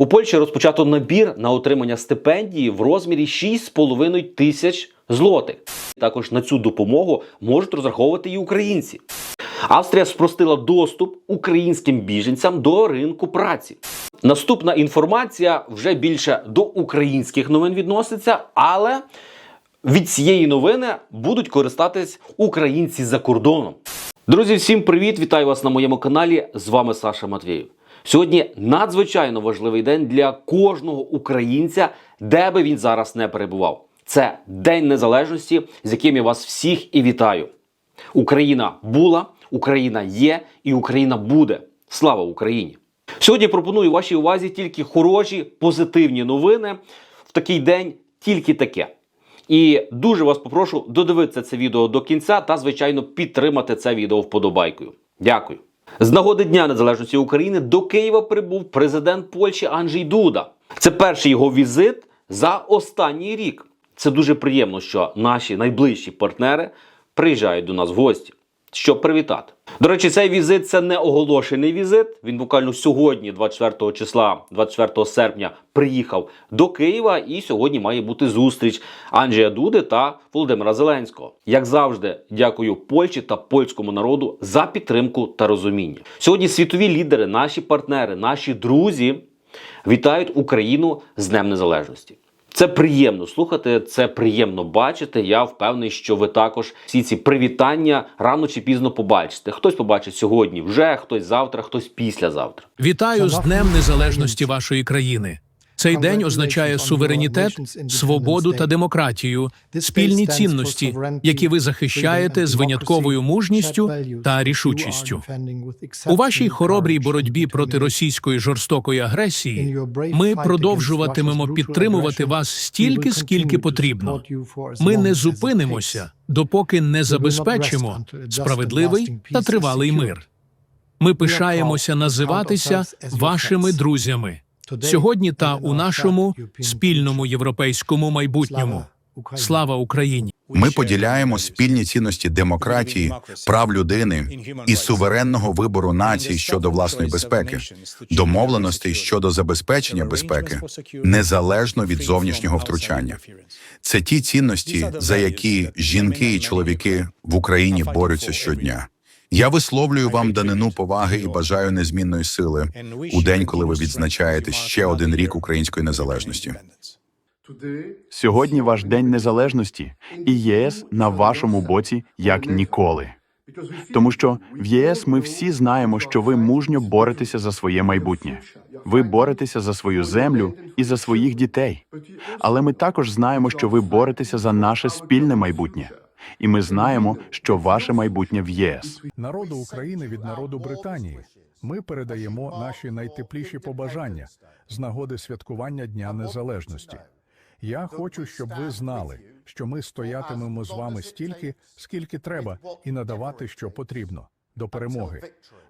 У Польщі розпочато набір на отримання стипендії в розмірі 6,5 тисяч злотих. Також на цю допомогу можуть розраховувати і українці. Австрія спростила доступ українським біженцям до ринку праці. Наступна інформація вже більше до українських новин відноситься, але від цієї новини будуть користатись українці за кордоном. Друзі, всім привіт! Вітаю вас на моєму каналі. З вами Саша Матвєєв. Сьогодні надзвичайно важливий день для кожного українця, де би він зараз не перебував. Це День Незалежності, з яким я вас всіх і вітаю. Україна була, Україна є і Україна буде. Слава Україні! Сьогодні пропоную вашій увазі тільки хороші, позитивні новини. В такий день тільки таке. І дуже вас попрошу додивитися це відео до кінця та, звичайно, підтримати це відео вподобайкою. Дякую. З нагоди Дня Незалежності України до Києва прибув президент Польщі Анджей Дуда. Це перший його візит за останній рік. Це дуже приємно, що наші найближчі партнери приїжджають до нас в гості, щоб привітати. До речі, цей візит це не оголошений візит. Він буквально сьогодні, 24 числа, 24 серпня, приїхав до Києва, і сьогодні має бути зустріч Анджея Дуди та Володимира Зеленського. Як завжди, дякую Польщі та польському народу за підтримку та розуміння. Сьогодні світові лідери, наші партнери, наші друзі вітають Україну з Днем Незалежності. Це приємно слухати, це приємно бачити. Я впевнений, що ви також всі ці привітання рано чи пізно побачите. Хтось побачить сьогодні, вже хтось завтра, хтось післязавтра. Вітаю з Днем Незалежності вашої країни. Цей день означає суверенітет, свободу та демократію, спільні цінності, які ви захищаєте з винятковою мужністю та рішучістю. У вашій хоробрій боротьбі проти російської жорстокої агресії ми продовжуватимемо підтримувати вас стільки, скільки потрібно. Ми не зупинимося, допоки не забезпечимо справедливий та тривалий мир. Ми пишаємося називатися вашими друзями сьогодні та у нашому спільному європейському майбутньому. Слава Україні! Ми поділяємо спільні цінності демократії, прав людини і суверенного вибору націй щодо власної безпеки, домовленостей щодо забезпечення безпеки, незалежно від зовнішнього втручання. Це ті цінності, за які жінки і чоловіки в Україні борються щодня. Я висловлюю вам данину поваги і бажаю незмінної сили у день, коли ви відзначаєте ще один рік української незалежності. Сьогодні ваш день незалежності, і ЄС на вашому боці як ніколи. Тому що в ЄС ми всі знаємо, що ви мужньо боретеся за своє майбутнє. Ви боретеся за свою землю і за своїх дітей. Але ми також знаємо, що ви боретеся за наше спільне майбутнє. І ми знаємо, що ваше майбутнє в ЄС. народу України від народу Британії. Ми передаємо наші найтепліші побажання з нагоди святкування Дня Незалежності. Я хочу, щоб ви знали, що ми стоятимемо з вами стільки, скільки треба, і надавати, що потрібно до перемоги,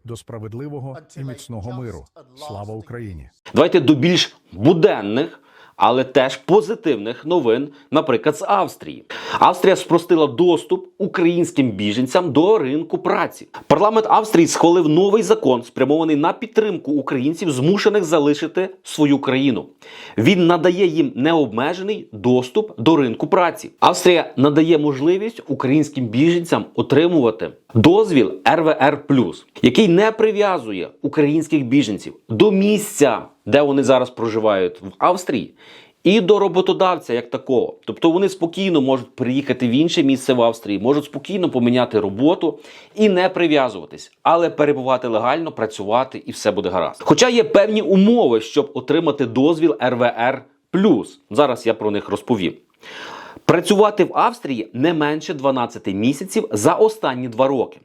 до справедливого і міцного миру. Слава Україні! Давайте до більш буденних, але теж позитивних новин, наприклад, з Австрії. Австрія спростила доступ українським біженцям до ринку праці. Парламент Австрії схвалив новий закон, спрямований на підтримку українців, змушених залишити свою країну. Він надає їм необмежений доступ до ринку праці. Австрія надає можливість українським біженцям отримувати дозвіл РВР який не прив'язує українських біженців до місця, де вони зараз проживають в Австрії. І до роботодавця як такого. Тобто вони спокійно можуть приїхати в інше місце в Австрії, можуть спокійно поміняти роботу і не прив'язуватись, але перебувати легально, працювати і все буде гаразд. Хоча є певні умови, щоб отримати дозвіл РВР. Зараз я про них розповім. Працювати в Австрії не менше 12 місяців за останні два роки.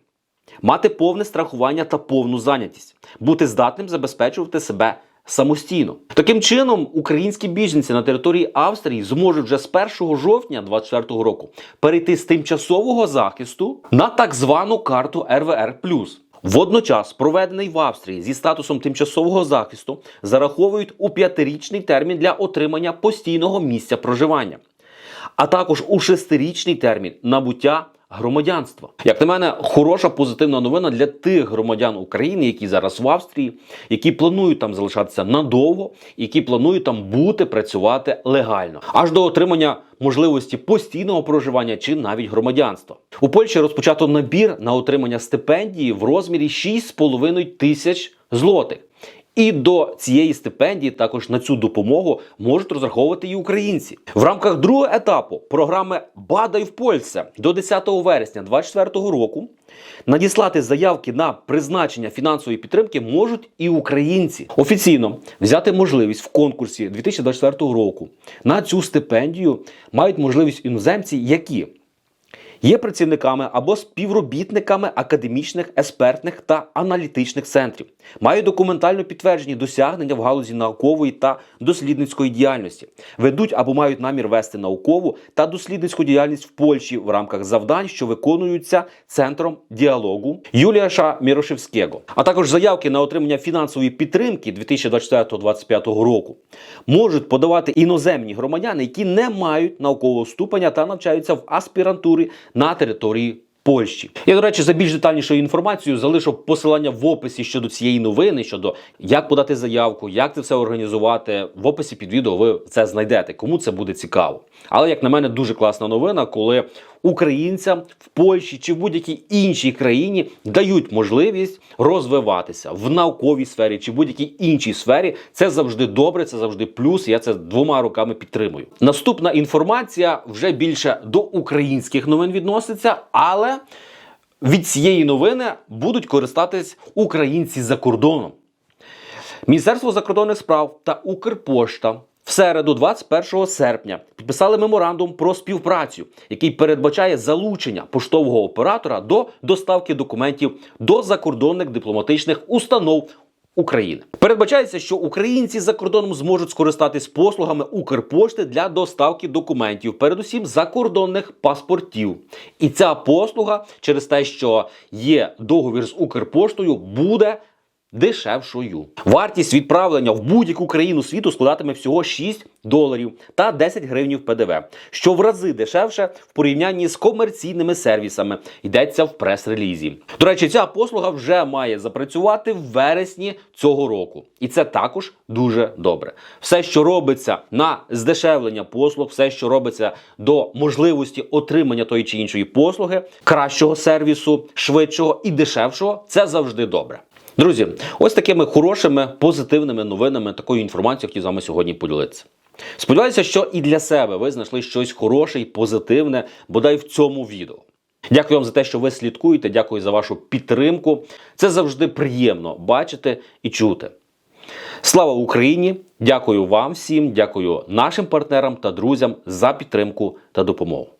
Мати повне страхування та повну зайнятість, бути здатним забезпечувати себе самостійно. Таким чином, українські біженці на території Австрії зможуть вже з 1 жовтня 2024 року перейти з тимчасового захисту на так звану карту РВР. Водночас, проведений в Австрії зі статусом тимчасового захисту, зараховують у п'ятирічний термін для отримання постійного місця проживання, а також у шестирічний термін набуття громадянства. Як на мене, хороша позитивна новина для тих громадян України, які зараз в Австрії, які планують там залишатися надовго, які планують там бути працювати легально, аж до отримання можливості постійного проживання чи навіть громадянства. У Польщі розпочато набір на отримання стипендії в розмірі 6,5 тисяч злотих. І до цієї стипендії також на цю допомогу можуть розраховувати і українці. В рамках другого етапу програми Бадай в Польща до 10 вересня 2024 року надіслати заявки на призначення фінансової підтримки можуть і українці. Офіційно взяти можливість в конкурсі 2024 року на цю стипендію мають можливість іноземці, які є працівниками або співробітниками академічних, експертних та аналітичних центрів, мають документально підтверджені досягнення в галузі наукової та дослідницької діяльності, ведуть або мають намір вести наукову та дослідницьку діяльність в Польщі в рамках завдань, що виконуються центром діалогу Юліаша Мірошевського, а також заявки на отримання фінансової підтримки 2024-2025 року. Можуть подавати іноземні громадяни, які не мають наукового ступеня та навчаються в аспірантурі на території. Польщі я до речі за більш детальнішою інформацією залишу посилання в описі щодо цієї новини, щодо як подати заявку, як це все організувати. В описі під відео ви це знайдете, кому це буде цікаво. Але як на мене, дуже класна новина, коли українцям в Польщі чи в будь-якій іншій країні дають можливість розвиватися в науковій сфері чи будь-якій іншій сфері. Це завжди добре, це завжди плюс. Я це двома руками підтримую. Наступна інформація вже більше до українських новин відноситься, від цієї новини будуть користатись українці за кордоном. Міністерство закордонних справ та Укрпошта в середу, 21 серпня, підписали меморандум про співпрацю, який передбачає залучення поштового оператора до доставки документів до закордонних дипломатичних установ. України передбачається, що українці за кордоном зможуть скористатись послугами Укрпошти для доставки документів, передусім закордонних паспортів. І ця послуга через те, що є договір з Укрпоштою, буде дешевшою. Вартість відправлення в будь-яку країну світу складатиме всього 6 доларів та 10 гривнів ПДВ, що в рази дешевше в порівнянні з комерційними сервісами. Йдеться в прес-релізі. До речі, ця послуга вже має запрацювати в вересні цього року, і це також дуже добре. Все, що робиться на здешевлення послуг, все, що робиться до можливості отримання тої чи іншої послуги, кращого сервісу, швидшого і дешевшого, це завжди добре. Друзі, ось такими хорошими позитивними новинами, такою інформацією хотів з вами сьогодні поділитися. Сподіваюся, що і для себе ви знайшли щось хороше і позитивне, бодай в цьому відео. Дякую вам за те, що ви слідкуєте. Дякую за вашу підтримку. Це завжди приємно бачити і чути. Слава Україні! Дякую вам всім, дякую нашим партнерам та друзям за підтримку та допомогу.